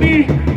Jamie.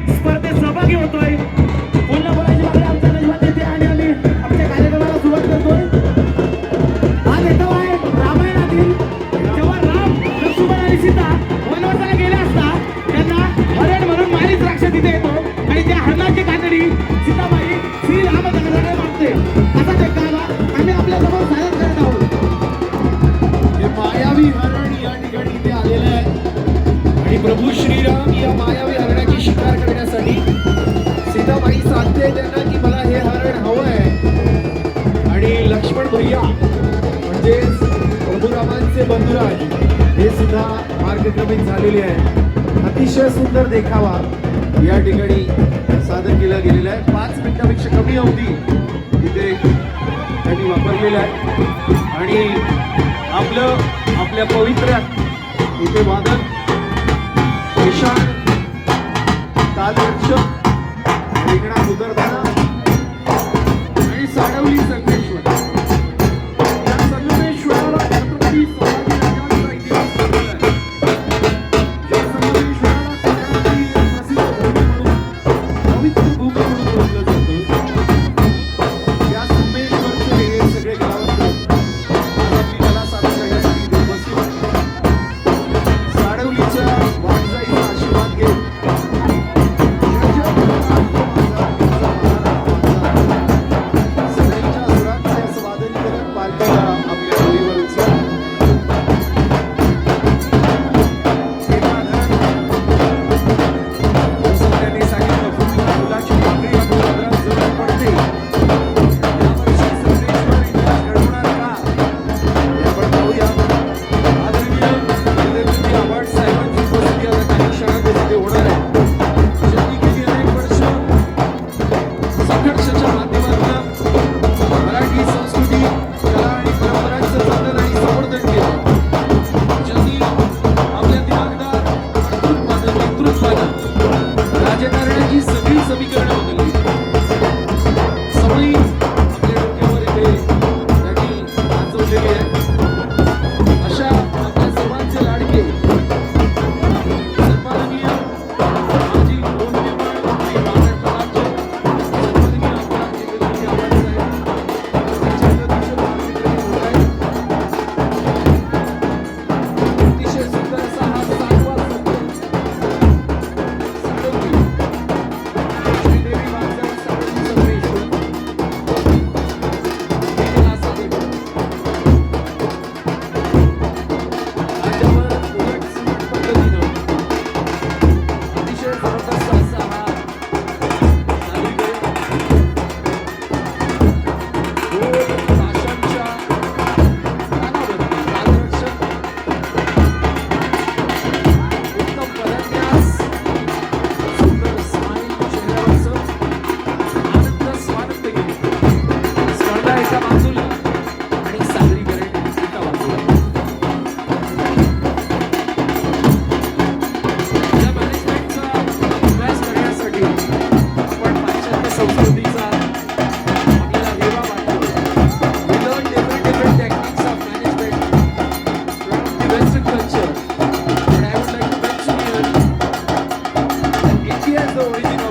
म्हणजेच प्रभुरामांचे बंधुराज हे सुद्धा मार्गक्रमित झालेले आहे अतिशय सुंदर देखावा या ठिकाणी सादर केला गेलेला आहे. पाच मिनिटापेक्षा कमी अवधी तिथे त्यांनी वापरलेला आहे. आणि आपलं आपल्या पवित्र्यात इथे वादन विशाल तादर्श वेगळा उतरताना doido.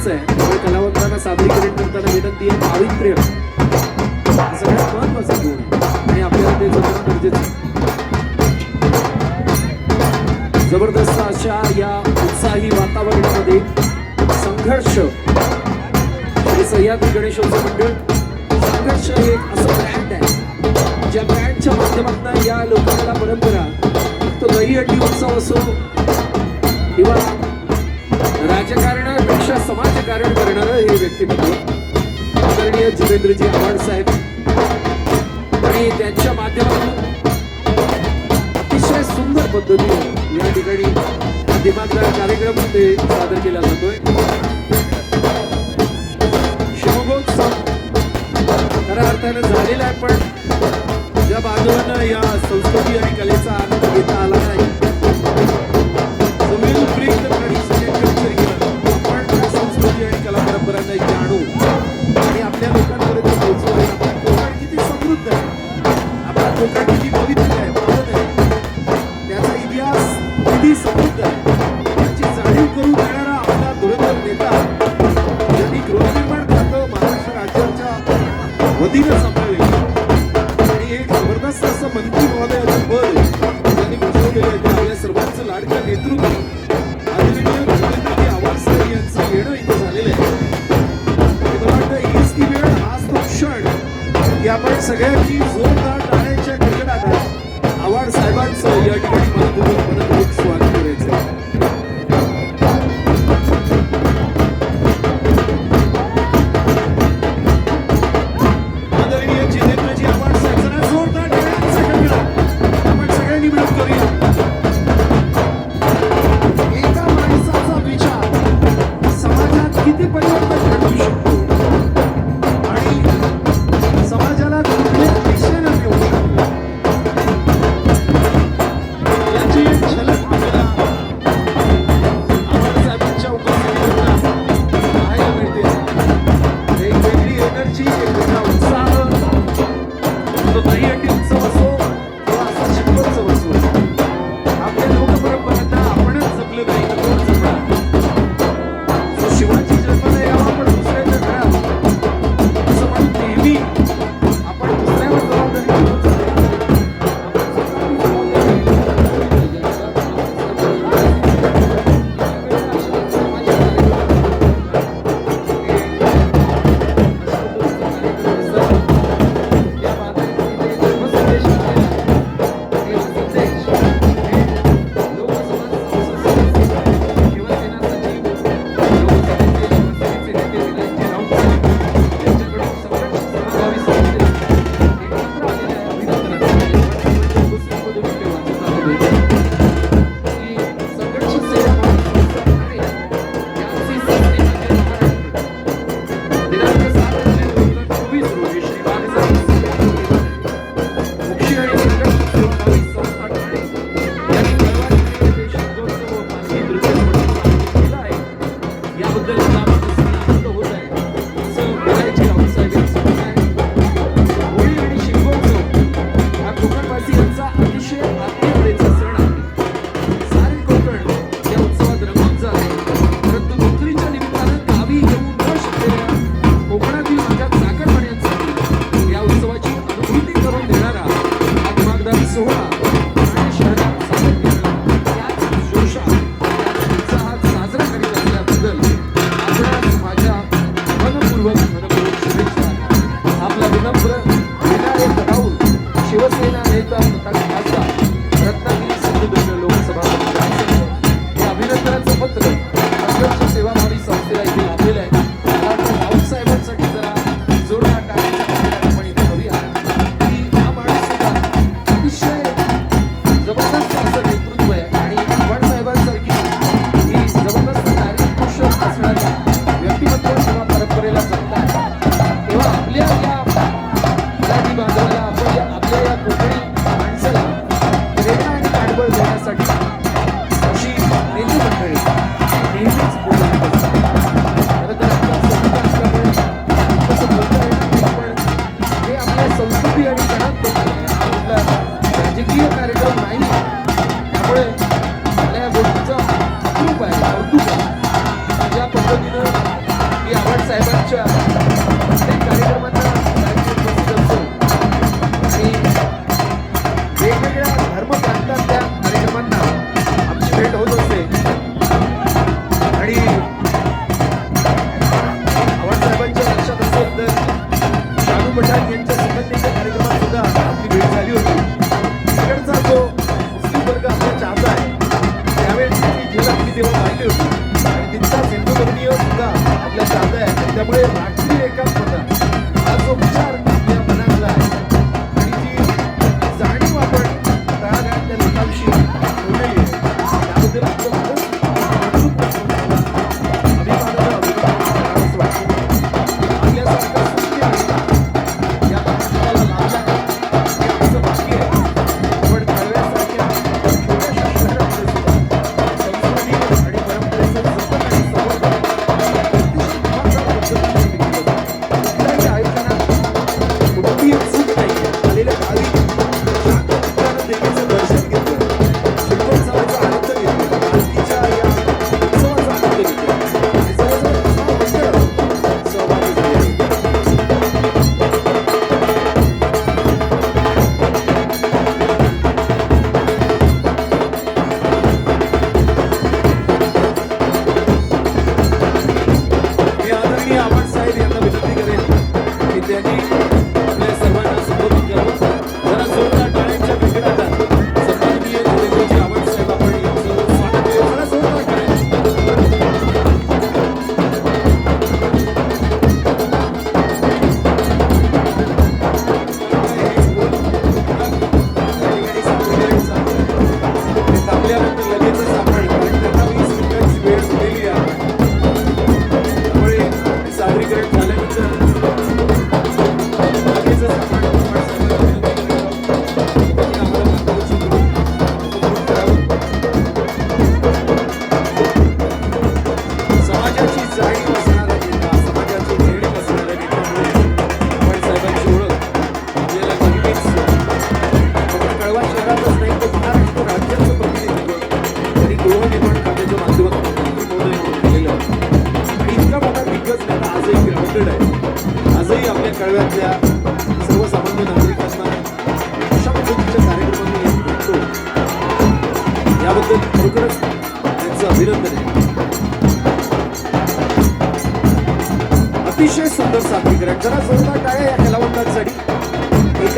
गरजेचं आहे त्यामुळे कलावंतांना सादरीकरण करताना विनंती आहे पावित्र्य हे सगळ्यात महत्त्वाचा गुण आहे. आणि आपल्याला ते जपणं गरजेचं आहे. जबरदस्त अशा या उत्साही वातावरणामध्ये संघर्ष. हे सह्याद्री गणेशोत्सव मंडळ संघर्ष हे एक असं ब्रँड आहे. ज्या ब्रँडच्या माध्यमातून या लोककला परंपरा तो दही हंडी उत्सव असो किंवा राजकारणापेक्षा समाजकारण करणारं हे व्यक्तिमत्व. आदरणीय जितेंद्रजी आव्हाड साहेब. आणि त्यांच्या माध्यमातून अतिशय सुंदर पद्धतीने या ठिकाणी हा दिमागदार कार्यक्रम ते सादर केला जातोय. शिवमोत्सव खऱ्या अर्थानं झालेला आहे पण ज्या बांधवांना या संस्कृती आणि कलेचा आनंद घेता आला नाही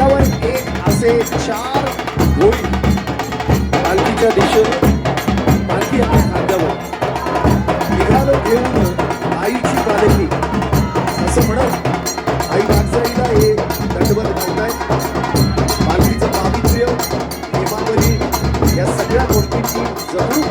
एकावर एक असे चार गोळी पालखीच्या दिशेने पालखी आपल्या खांद्यावर. निघालो घेऊन आईची पालखी. असं म्हणत आई वाटचालीला हे दंडवत घालतायत. पालखीचं पावित्र्य नियमावली या सगळ्या गोष्टींची जरूर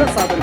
आहे